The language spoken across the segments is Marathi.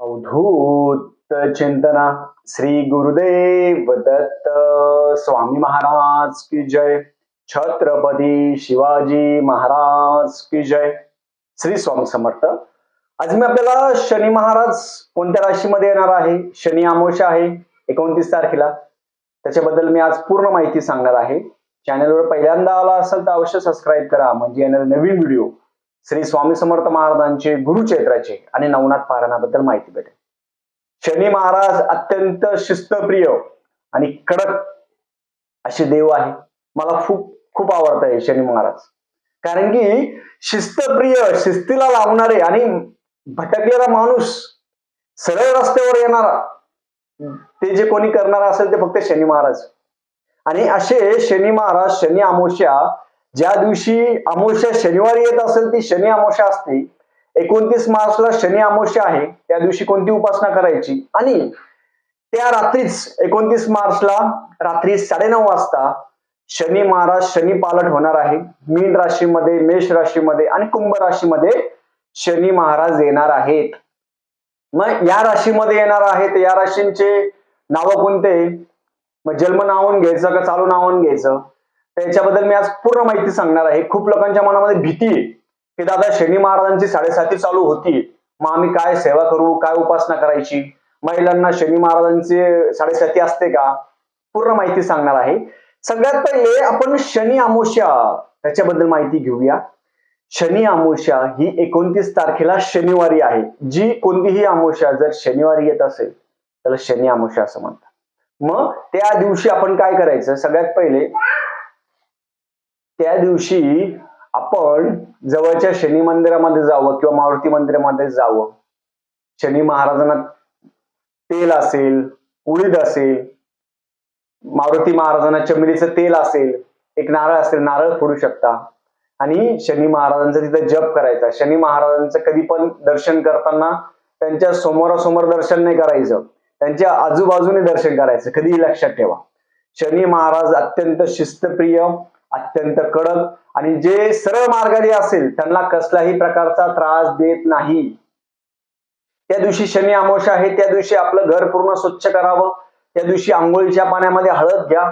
अवधूत चिंतना श्री गुरुदेव दत्त स्वामी महाराज की जय। छत्रपती शिवाजी महाराज की जय। श्री स्वामी समर्थ। आज मी आपल्याला शनी महाराज कोणत्या राशीमध्ये येणार आहे? शनी आमोश आहे एकोणतीस तारखेला. त्याच्याबद्दल मी आज पूर्ण माहिती सांगणार आहे. चॅनलवर पहिल्यांदा आला असेल तर अवश्य सबस्क्राईब करा. म्हणजे येणारे नवीन व्हिडिओ श्री स्वामी समर्थ महाराजांचे गुरुचैत्राचे आणि नवनाथ पारायणाबद्दल माहिती भेटेल. शनी महाराज अत्यंत शिस्तप्रिय आणि कडक असे देव आहे. मला खूप खूप आवडत आहे शनी महाराज. कारण की शिस्तप्रिय शिस्तीला लावणारे आणि भटकलेला माणूस सरळ रस्त्यावर येणारा ते जे कोणी करणार असेल ते फक्त शनी महाराज. आणि असे शनी महाराज शनी अमावस्या ज्या दिवशी अमावस्या शनिवारी येत असेल ती शनी अमावस्या असते. एकोणतीस मार्चला शनी अमावस्या आहे. त्या दिवशी कोणती उपासना करायची? आणि त्या रात्रीच एकोणतीस मार्चला रात्री साडेनऊ वाजता शनी महाराज शनी पालट होणार आहे. मीन राशीमध्ये मेष राशीमध्ये आणि कुंभ राशीमध्ये शनी महाराज येणार आहेत. मग या राशीमध्ये येणार आहेत. या राशींचे नाव कोणते? मग जन्म नावून घ्यायचं का चालू नावून घ्यायचं? त्याच्याबद्दल मी आज पूर्ण माहिती सांगणार आहे. खूप लोकांच्या मनामध्ये भीती आहे की दादा शनी महाराजांची साडेसाती चालू होती. मग आम्ही काय सेवा करू? काय उपासना करायची? महिलांना शनी महाराजांची साडेसाती असते का? पूर्ण माहिती सांगणार आहे. सगळ्यात पहिले आपण शनी अमावस्या त्याच्याबद्दल माहिती घेऊया. शनी अमावस्या ही एकोणतीस तारखेला शनिवारी आहे. जी कोणतीही अमावस्या जर शनिवारी येत असेल त्याला शनी अमावस्या असं म्हणतात. मग त्या दिवशी आपण काय करायचं? सगळ्यात पहिले त्या दिवशी आपण जवळच्या शनी मंदिरामध्ये जावं किंवा मारुती मंदिरामध्ये जावं. शनी महाराजांना तेल असेल उडीद असेल मारुती महाराजांना चमेलीचं तेल असेल एक नारळ असेल नारळ फोडू शकता. आणि शनी महाराजांचा तिथं जप करायचा. शनी महाराजांचं कधी पण दर्शन करताना त्यांच्या समोरासमोर दर्शन नाही करायचं. त्यांच्या आजूबाजूने दर्शन करायचं. कधीही लक्षात ठेवा. शनी महाराज अत्यंत शिस्तप्रिय अत्यंत कडक आणि जे सरळ मार्गाने असेल त्यांना कसलाही प्रकारचा त्रास देत नाही. त्या दिवशी शनी अमावस्या आहे त्या दिवशी आपलं घर पूर्ण स्वच्छ करावं. त्या दिवशी आंघोळीच्या पाण्यामध्ये हळद घ्या.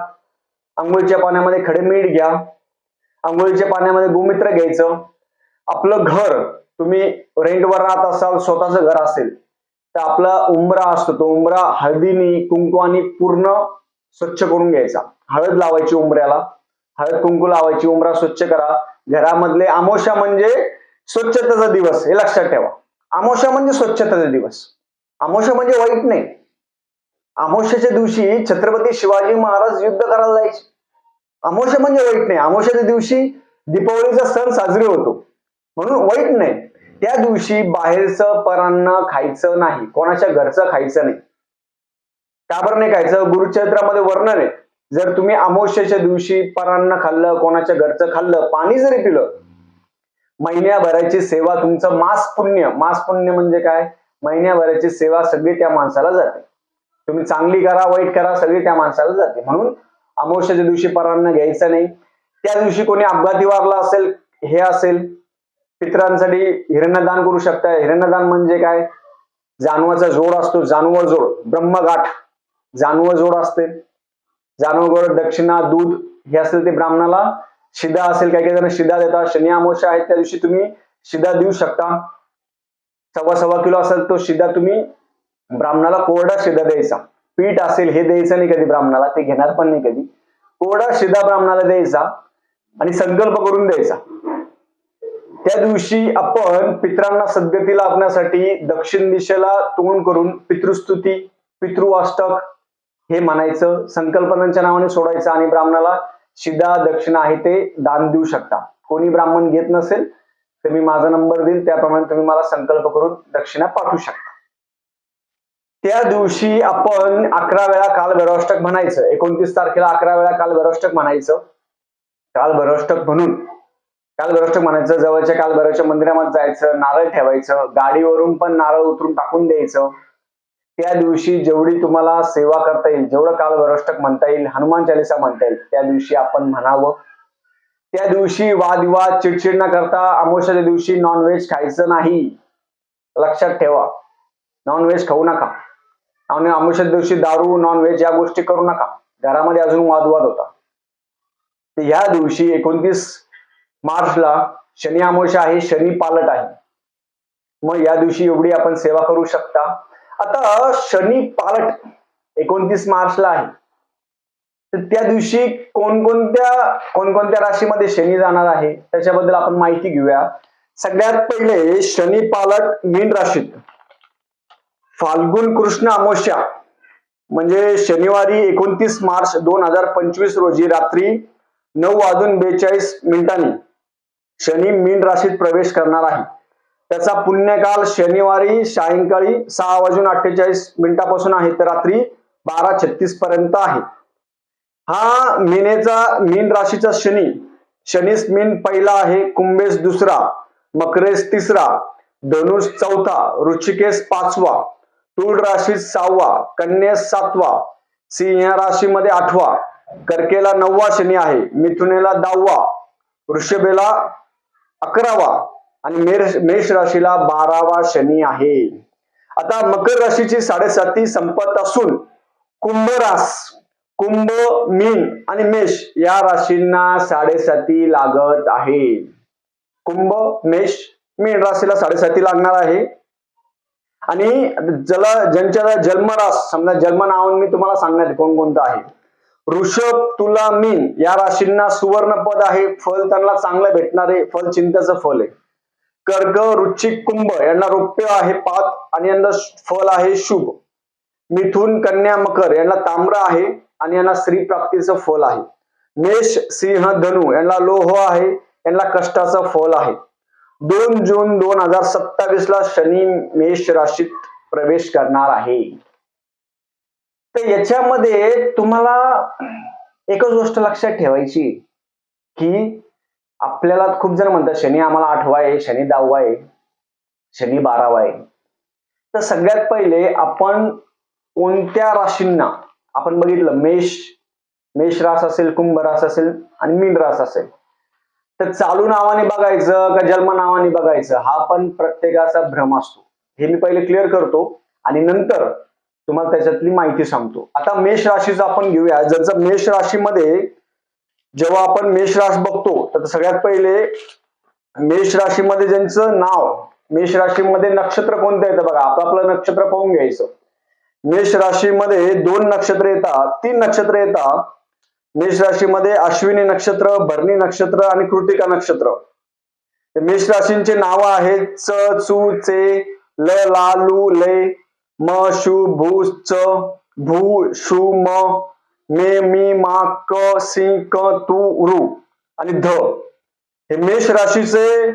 आंघोळीच्या पाण्यामध्ये खडे मीठ घ्या. आंघोळीच्या पाण्यामध्ये गोमित्र घ्यायचं. आपलं घर तुम्ही रेंटवर राहत असाल स्वतःचं घर असेल तर आपला उंबरा असतो तो उंबरा हळदीनी कुंकवानी पूर्ण स्वच्छ करून घ्यायचा. हळद लावायची उंबऱ्याला. हळद कुंकू लावायची उंबरा स्वच्छ करा. घरामधले आमोशा म्हणजे स्वच्छतेचा दिवस हे लक्षात ठेवा. आमोशा म्हणजे स्वच्छतेचा दिवस. आमोशा म्हणजे वाईट नाही. आमोशाच्या दिवशी छत्रपती शिवाजी महाराज युद्ध करायला जायचे. आमोशा म्हणजे वाईट नाही. आमोशाच्या दिवशी दीपावलीचा सण साजरी होतो. म्हणून वाईट नाही. त्या दिवशी बाहेरचं परांना खायचं नाही. कोणाच्या घरचं खायचं नाही. का बरं नाही खायचं? गुरुचरित्रामध्ये वर्णन आहे. जर तुम्ही अमावस्याच्या दिवशी परांना खाल्लं कोणाच्या घरचं खाल्लं पाणी जरी पिलं महिन्याभराची सेवा तुमचं मास पुण्य मास पुण्य म्हणजे काय? महिन्याभराची सेवा सगळी त्या माणसाला जाते. तुम्ही चांगली करा वाईट करा सगळी त्या माणसाला जाते. म्हणून अमावस्याच्या दिवशी परांना घ्यायचं नाही. त्या दिवशी कोणी अपघाती वारला असेल हे असेल पित्रांसाठी हिरण्यदान करू शकता. हिरण्यदान म्हणजे काय? जानवाचा जोड असतो जानवर जोड ब्रह्मगाठ. जानवर जोड असते. जानव दक्षिणा दूध हे असेल ते ब्राह्मणाला. शिदा असेल काही काही जण शिदा देतात. शनी अमावस्या आहेत त्या दिवशी तुम्ही शिदा देऊ शकता. सव्वा सव्वा किलो असेल तो शिदा तुम्ही ब्राह्मणाला कोरडा शिदा द्यायचा. पीठ असेल हे द्यायचं नाही कधी ब्राह्मणाला ते घेणार पण नाही कधी. कोरडा शिदा ब्राह्मणाला द्यायचा आणि संकल्प करून द्यायचा. त्या दिवशी आपण पित्रांना सद्गती लाभण्यासाठी दक्षिण दिशेला तोंड करून पितृस्तुती पितृवाष्टक हे म्हणायचं संकल्पनांच्या नावाने सोडायचं आणि ब्राह्मणाला शिदा दक्षिणा आहे ते दान देऊ शकता. कोणी ब्राह्मण घेत नसेल तर मी माझा नंबर देईल त्याप्रमाणे तुम्ही मला संकल्प करून दक्षिणा पाठवू शकता. त्या दिवशी आपण अकरा वेळा काल भैरवष्टक म्हणायचं. एकोणतीस तारखेला अकरा वेळा काल भैरवष्टक म्हणायचं. काल भैरवष्टक म्हणून. काल भैरवष्टक म्हणायचं जवळच्या काल भैरवच्या मंदिरामध्ये जायचं नारळ ठेवायचं गाडीवरून पण नारळ उतरून टाकून द्यायचं. त्या दिवशी जेवढी तुम्हाला सेवा करता येईल जेवढं काल भैरवाष्टक म्हणता येईल हनुमान चालिसा म्हणता येईल त्या दिवशी आपण म्हणावं. त्या दिवशी वादविवाद चिडचिड न करता अमोशाच्या दिवशी नॉनव्हेज खायचं नाही. लक्षात ठेवा. नॉनव्हेज खाऊ नका. आणि अमोशाच्या दिवशी दारू नॉनव्हेज या गोष्टी करू नका. घरामध्ये अजून वादवाद होता. ह्या दिवशी एकोणतीस मार्चला शनी अमोशा आहे शनी पालट आहे. मग या दिवशी एवढी आपण सेवा करू शकता. आता शनी पालट एकोणतीस मार्चला आहे. तर त्या दिवशी कोणकोणत्या कोणकोणत्या राशीमध्ये शनी जाणार आहे त्याच्याबद्दल आपण माहिती घेऊया. सगळ्यात पहिले शनी पालट मीन राशीत. फाल्गुन कृष्ण अमोश्या म्हणजे शनिवारी एकोणतीस मार्च दोन हजार पंचवीस रोजी रात्री नऊ वाजून बेचाळीस मिनिटांनी शनी मीन राशीत प्रवेश करणार आहे. त्याचा पुण्यकाल शनिवारी सायंकाळी सहा वाजून अठ्ठेचाळीस मिनिटापासून आहे. तर रात्री बारा छत्तीस पर्यंत आहे. हा मीनेचा मीन राशीचा शनी. शनीस मीन पहिला आहे कुंभेस दुसरा मकरेस तिसरा धनुष चौथा ऋषिकेश पाचवा तुळ राशीत सहावा कन्येस सातवा सिंह राशीमध्ये आठवा कर्केला नववा शनी आहे मिथुनेला दहावा वृषभेला अकरावा आणि मेष मेष राशीला बारावा शनी आहे. आता मकर राशीची साडेसाती संपत असून कुंभ रास कुंभ मीन आणि मेष या राशींना साडेसाती लागत आहे. कुंभ मेष मीन राशीला साडेसाती लागणार आहे. आणि ज्याला ज्यांच्या जन्मरास समजा जन्म नाव मी तुम्हाला सांगणार कोणकोणतं आहे. ऋषभ तुला मीन या राशींना सुवर्ण पद आहे. फल त्यांना चांगलं भेटणार आहे. फल चिंतेचं फल आहे. कर्क रुचिक कुंभ यांना रौप्य आहे पात आणि यांना फल आहे शुभ. मिथुन कन्या मकर यांना ताम्र आहे आणि यांना स्त्री प्राप्तीचं फल आहे. मेष सिंह धनु यांना लोह आहे यांना कष्टाचं फल आहे. दोन जून दोन हजार सत्तावीस ला शनी मेष राशीत प्रवेश करणार आहे. तर याच्यामध्ये तुम्हाला एकच गोष्ट लक्षात ठेवायची की आपल्याला खूप जण म्हणतात शनी आम्हाला आठवा आहे शनी दहावा आहे शनी बारावा आहे. तर सगळ्यात पहिले आपण कोणत्या राशींना आपण बघितलं मेष मेष रास असेल कुंभ रास असेल आणि मीन रास असेल. तर चालू नावाने बघायचं का जन्म नावाने बघायचं हा पण प्रत्येकाचा भ्रम असतो. हे मी पहिले क्लिअर करतो आणि नंतर तुम्हाला त्याच्यातली माहिती सांगतो. आता मेष राशीचं आपण घेऊया. जर मेष राशीमध्ये जेव्हा आपण मेष राश बघतो तर सगळ्यात पहिले मेष राशीमध्ये ज्यांचं नाव मेष राशीमध्ये नक्षत्र कोणतं येतं बघा आपलं आपलं नक्षत्र पाहून घ्यायचं. मेष राशीमध्ये दोन नक्षत्र येतात तीन नक्षत्र येतात. मेष राशीमध्ये अश्विनी नक्षत्र भरणी नक्षत्र आणि कृतिका नक्षत्र. मेष राशींचे नाव आहेत च चू चे ल ला लू ले म शु भू च भू शु म मे मी मा क सी क तू रु आणि ध हे मेष राशीचे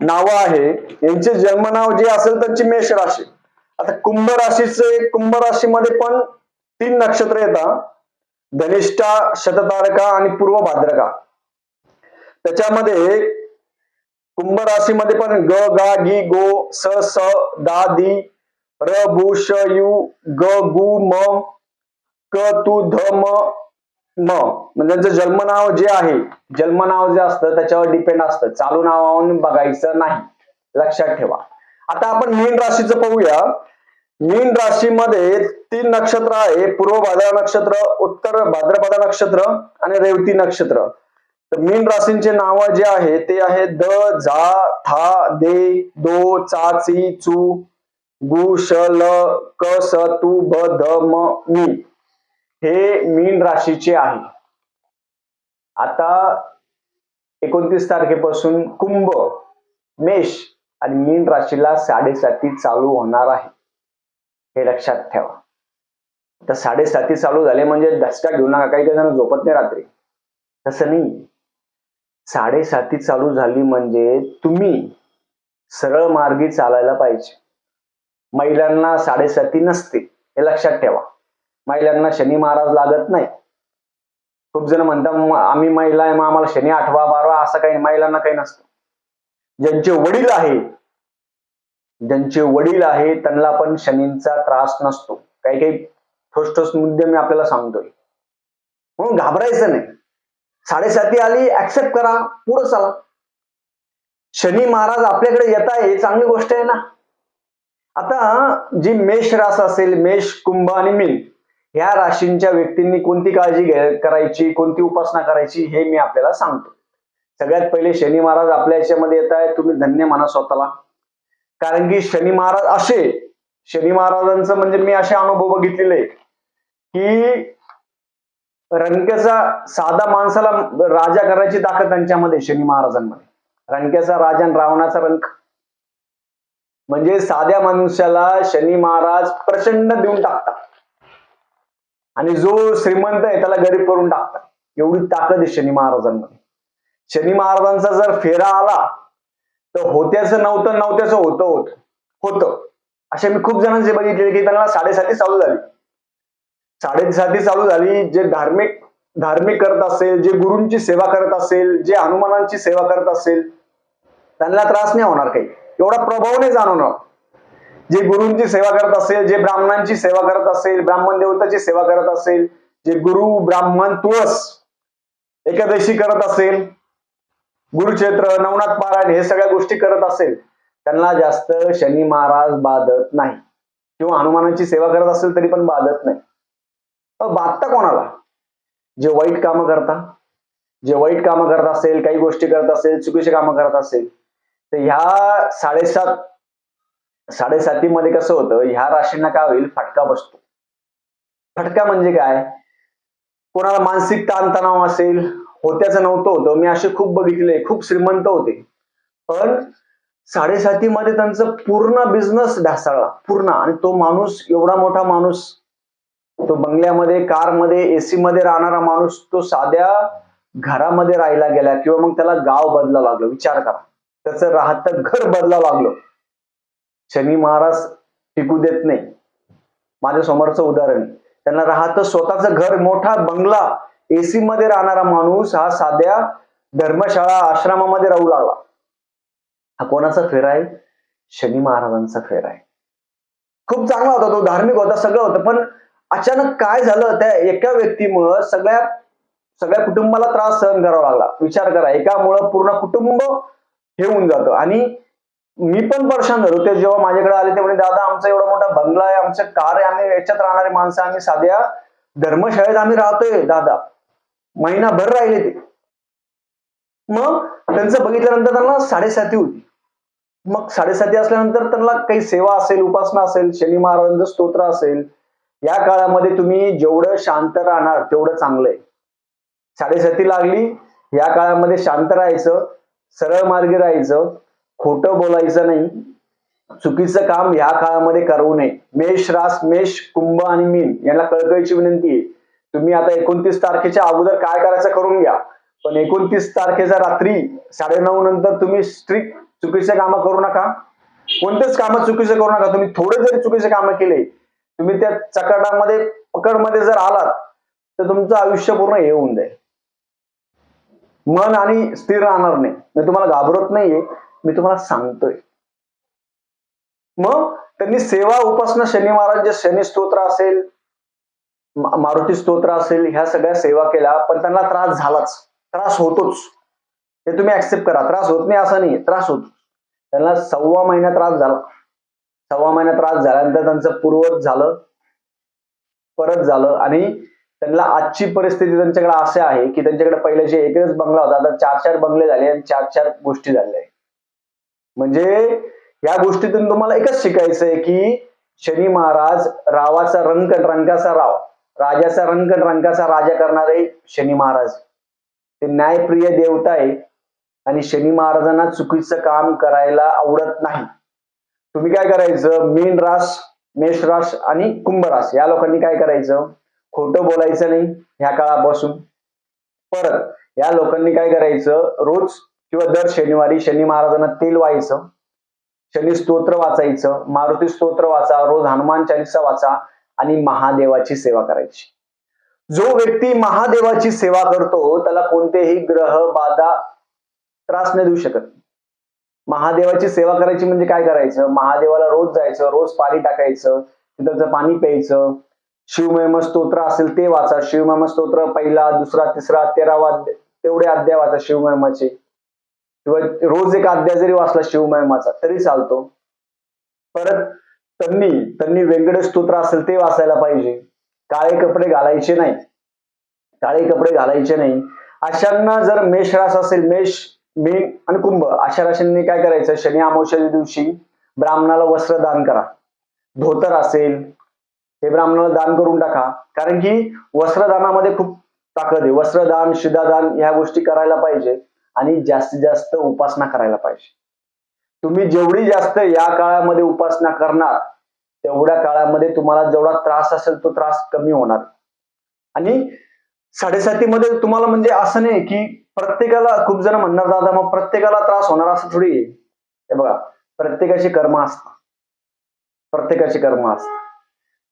नाव आहे. यांचे जन्मनाव जे असेल त्यांची मेष राशी. आता कुंभ राशीचे कुंभ राशीमध्ये पण तीन नक्षत्र येतात. धनिष्ठा शततारका आणि पूर्व भाद्रका. त्याच्यामध्ये कुंभ राशीमध्ये पण ग गा गी गो स स दा दी र भू श यू ग गु म क तू ध म म. म्हणजे त्यांचं जन्मनाव जे आहे जन्मनाव जे असतं त्याच्यावर डिपेंड असतं. चालू नावावरून बघायचं नाही. लक्षात ठेवा. आता आपण मीन राशीचं पाहूया. मीन राशीमध्ये तीन नक्षत्र आहे. पूर्व भाद्रा नक्षत्र उत्तर भाद्रपदा नक्षत्र आणि रेवती नक्षत्र. तर मीन राशींचे नाव जे आहे ते आहे द झा था दे दो चा ची चू गु श ल क स तू ब ध म मी. हे मीन राशीचे आहे. आता एकोणतीस तारखेपासून कुंभ मेष आणि मीन राशीला साडेसाती चालू होणार आहे. हे लक्षात ठेवा. तर साडेसाती चालू झाले म्हणजे दसका घेऊ नका काही काही जण झोपत नाही रात्री. तसं नाही. साडेसाती चालू झाली म्हणजे तुम्ही सरळ मार्गी चालायला पाहिजे. महिलांना साडेसाती नसते हे लक्षात ठेवा. महिलांना शनी महाराज लागत नाही. खूप जण म्हणतात आम्ही महिला आहे मग आम्हाला शनी आठवा बारवा असं काही महिलांना काही नसतं. ज्यांचे वडील आहे ज्यांचे वडील आहे त्यांना पण शनींचा त्रास नसतो. काही काही ठोस ठोस मुद्दे मी आपल्याला सांगतोय. म्हणून घाबरायचं नाही. साडेसाती आली ऍक्सेप्ट करा पुढं चला. शनी महाराज आपल्याकडे येत आहे चांगली गोष्ट आहे ना. आता जी मेष रास असेल मेष कुंभ आणि मीन ह्या राशींच्या व्यक्तींनी कोणती काळजी करायची कोणती उपासना करायची हे मी आपल्याला सांगतो. सगळ्यात पहिले शनी महाराज आपल्या याच्यामध्ये येत आहे तुम्ही धन्य माना स्वतःला. कारण की शनी महाराज असे शनी महाराजांचं म्हणजे मी असे अनुभव बघितलेले की रंक्याचा साधा माणसाला राजा करायची ताकद त्यांच्यामध्ये शनी महाराजांमध्ये. रंक्याचा राजा आणि रावणाचा रंक. म्हणजे साध्या मनुष्याला शनी महाराज प्रचंड देऊन टाकतात. आणि जो श्रीमंत आहे त्याला गरीब करून टाकतात. एवढी ताकद आहे शनी महाराजांमध्ये. शनी महाराजांचा जर फेरा आला तर होत्याचं नव्हतं नव्हत्याचं होतं होत. होतं. असे मी खूप जणांचे बघितले की त्यांना साडेसाती चालू झाली. साडेसाती चालू झाली जे धार्मिक धार्मिक करत असेल जे गुरूंची सेवा करत असेल जे हनुमानांची सेवा करत असेल त्यांना त्रास नाही होणार काही. एवढा प्रभाव नाही जाणवणार. जे गुरूंची सेवा करत असेल जे ब्राह्मणांची सेवा करत असेल ब्राह्मण देवताची सेवा करत असेल जे गुरु ब्राह्मण तुळस एकादशी करत असेल गुरुक्षेत्र नवनाथ पारायण हे सगळ्या गोष्टी करत असेल त्यांना जास्त शनी महाराज बाधत नाही. किंवा हनुमानाची सेवा करत असेल तरी पण बाधत नाही. बाधता कोणाला? जे वाईट कामं करता जे वाईट कामं करत असेल काही गोष्टी करत असेल चुकीची कामं करत असेल तर ह्या साडेसात साडेसाती मध्ये कसं होतं ह्या राशींना काय होईल? फटका बसतो. फटका म्हणजे काय? कोणाला मानसिक ताणतणाव असेल होत्याचं नव्हतं होतं. मी असे खूप बघितले खूप श्रीमंत होते. पण साडेसाती मध्ये त्यांचं पूर्ण बिझनेस ढासळला. पूर्ण. आणि तो माणूस एवढा मोठा माणूस तो बंगल्यामध्ये कारमध्ये एसी मध्ये राहणारा माणूस तो साध्या घरामध्ये राहायला गेला किंवा मग त्याला गाव बदला लागलं. विचार करा. त्याचं राहतं घर बदला लागलं. शनी महाराज टिकू देत नाही. माझ्या समोरचं उदाहरण त्यांना राहतं स्वतःचं घर मोठा बंगला एसी मध्ये राहणारा माणूस हा साध्या धर्मशाळा आश्रमामध्ये राहू लागला. हा कोणाचा फेर आहे? शनी महाराजांचा फेर आहे. खूप चांगला होता तो धार्मिक होता सगळं होतं पण अचानक काय झालं? त्या एका व्यक्तीमुळं सगळ्या सगळ्या कुटुंबाला त्रास सहन करावा लागला. विचार करा एकामुळं पूर्ण कुटुंब हे होऊन जातं. आणि मी पण परेशान झालो. ते जेव्हा माझ्याकडे आले ते म्हणे दादा आमचा एवढा मोठा बंगला आहे आमचं कार आहे आम्ही याच्यात राहणारे माणसं आम्ही साध्या धर्मशाळेत आम्ही राहतोय दादा. महिनाभर राहिले ते. मग त्यांचं बघितल्यानंतर त्यांना साडेसाती होती. मग साडेसाती असल्यानंतर त्यांना काही सेवा असेल उपासना असेल शनी महाराजांचं स्तोत्र असेल या काळामध्ये तुम्ही जेवढं शांत राहणार तेवढं चांगलं आहे. साडेसाती लागली या काळामध्ये शांत राहायचं सरळ मार्गी राहायचं खोटं बोलायचं नाही. चुकीचं काम ह्या काळामध्ये करू नये. मेष रास मेष कुंभ आणि मीन यांना कळकळीची विनंती आहे. तुम्ही आता एकोणतीस तारखेच्या अगोदर काय करायचं करून घ्या. पण एकोणतीस तारखेच्या रात्री साडेनऊ नंतर तुम्ही स्ट्रिक्ट चुकीचे कामं करू नका. कोणतेच कामं चुकीचे करू नका. तुम्ही थोडे जरी चुकीचे कामं केले तुम्ही त्या चकाटामध्ये पकडमध्ये जर आलात तर तुमचं आयुष्य पूर्ण हे होऊन जाईल. मन आणि स्थिर राहणार नाही. तुम्हाला घाबरत नाहीये. मी तुम्हाला सांगतोय. मग त्यांनी सेवा उपासना शनी महाराज जे शनी स्तोत्र असेल मारुती स्तोत्र असेल ह्या सगळ्या सेवा केल्या पण त्यांना त्रास झालाच. त्रास होतोच. हे तुम्ही ऍक्सेप्ट करा. त्रास होत नाही असं नाही. त्रास होतो. त्यांना सव्वा महिना त्रास झाला. सव्वा महिना त्रास झाल्यानंतर त्यांचं पूर्वत झालं परत झालं आणि त्यांना आजची परिस्थिती त्यांच्याकडे अशी आहे की त्यांच्याकडे पहिले जे एकच बंगला होता आता चार चार बंगले झाले आणि चार चार गोष्टी झाल्या. आहेत म्हणजे या गोष्टीतून तुम्हाला एकच शिकायचंय की शनी महाराज रावाचा रंग रंगाचा राव राजाचा रंग रंगाचा राजा करणारे शनी महाराज. ते न्यायप्रिय देवता आहे आणि शनी महाराजांना चुकीचं काम करायला आवडत नाही. तुम्ही काय करायचं? मीन रास मेष रास आणि कुंभ रास या लोकांनी काय करायचं? खोटं बोलायचं नाही ह्या काळापासून. परत या लोकांनी काय करायचं? रोज किंवा दर शनिवारी शनी महाराजांना तेल व्हायचं शनी स्तोत्र वाचायचं मारुती स्तोत्र वाचा रोज हनुमान चालीसा वाचा आणि महादेवाची सेवा करायची. जो व्यक्ती महादेवाची सेवा करतो त्याला कोणतेही ग्रह बाधा त्रास नाही देऊ शकत. महादेवाची सेवा करायची म्हणजे काय करायचं? महादेवाला रोज जायचं रोज पाणी टाकायचं तिथं पाणी प्यायचं शिवमयम स्तोत्र असेल ते वाचा शिवमयम स्तोत्र पहिला दुसरा तिसरा तेरावा तेवढे अध्याय वाचा शिवमयमाचे किंवा रोज एक अध्याय जरी वाचला शिवमहिमाचा तरी चालतो. परत त्यांनी त्यांनी वेंकट स्तोत्र असेल ते वाचायला पाहिजे. काळे कपडे घालायचे नाही. काळे कपडे घालायचे नाही. अशांना जर मेष रास असेल मेष मीन आणि कुंभ अशा राशींनी काय करायचं? शनी अमावश्याच्या दिवशी ब्राह्मणाला वस्त्र दान करा. धोतर असेल हे ब्राह्मणाला दान करून टाका. कारण की वस्त्रदानामध्ये खूप ताकद आहे. वस्त्रदान शिदादान ह्या गोष्टी करायला पाहिजे. आणि जास्तीत जास्त उपासना करायला पाहिजे. तुम्ही जेवढी जास्त या काळामध्ये उपासना करणार तेवढ्या काळामध्ये तुम्हाला जेवढा त्रास असेल तो त्रास कमी होणार. आणि साडेसातीमध्ये तुम्हाला म्हणजे असं नाही की प्रत्येकाला खूप जण म्हणणार दादा मग प्रत्येकाला त्रास होणार असं थोडी हे बघा प्रत्येकाची कर्म असतात. प्रत्येकाची कर्म असतात.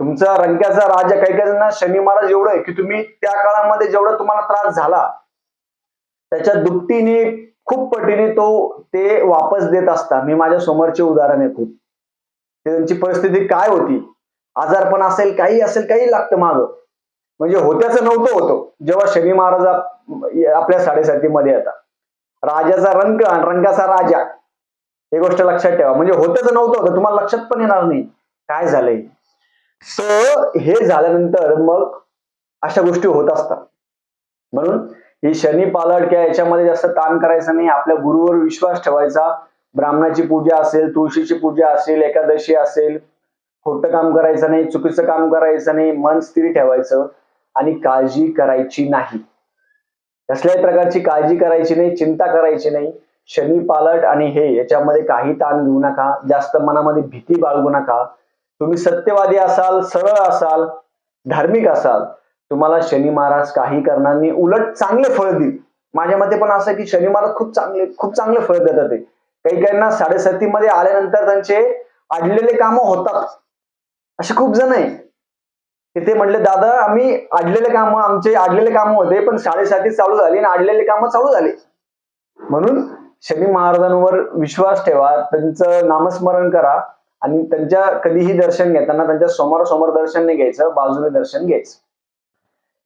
तुमचा रंग्याचा राजा काही काही जणांना शनी महाराज एवढं आहे की तुम्ही त्या काळामध्ये जेवढा तुम्हाला त्रास झाला त्याच्या दुपटीने खूप पटीने तो ते वापस देत असता. मी माझ्या समोरचे उदाहरण आहे खूप. त्यांची परिस्थिती काय होती? आजारपण असेल काही असेल काही लागतं माग. म्हणजे होत्याचं नव्हतं होतं. जेव्हा शनी महाराज आपल्या आपल्या साडेसातीमध्ये येतात. राजाचा रंग आणि रंगाचा राजा. हे गोष्ट लक्षात ठेवा. म्हणजे होतच नव्हतं होतं. तुम्हाला लक्षात पण येणार नाही. काय झालंय? सो हे झाल्यानंतर मग अशा गोष्टी होत असतात. म्हणून ही शनी पालट किंवा याच्यामध्ये जास्त ताण करायचं नाही. आपल्या गुरुवर विश्वास ठेवायचा. ब्राह्मणाची पूजा असेल तुळशीची पूजा असेल एकादशी असेल खोटं काम करायचं नाही चुकीचं काम करायचं नाही मन स्थिर ठेवायचं आणि काळजी करायची नाही. कसल्याही प्रकारची काळजी करायची नाही चिंता करायची नाही. शनी पालट आणि हे याच्यामध्ये काही ताण घेऊ नका. जास्त मनामध्ये भीती बाळगू नका. तुम्ही सत्यवादी असाल सरळ असाल धार्मिक असाल तुम्हाला शनी महाराज काही करणार नाही. उलट चांगले फळ देईल. माझ्या मते पण असं की शनी महाराज खूप चांगले खूप चांगले फळ देतात ते. काही काहींना साडेसाती मध्ये आल्यानंतर त्यांचे अडलेले कामं होतात. असे खूप जण आहे. की ते म्हणले दादा आम्ही अडलेले कामं आमचे अडलेले कामं होते पण साडेसाती चालू झाली आणि अडलेले कामं चालू झाले. म्हणून शनी महाराजांवर विश्वास ठेवा त्यांचं नामस्मरण करा आणि त्यांच्या कधीही दर्शन घेताना त्यांच्या समोरासमोर दर्शन नाही घ्यायचं बाजूने दर्शन घ्यायचं.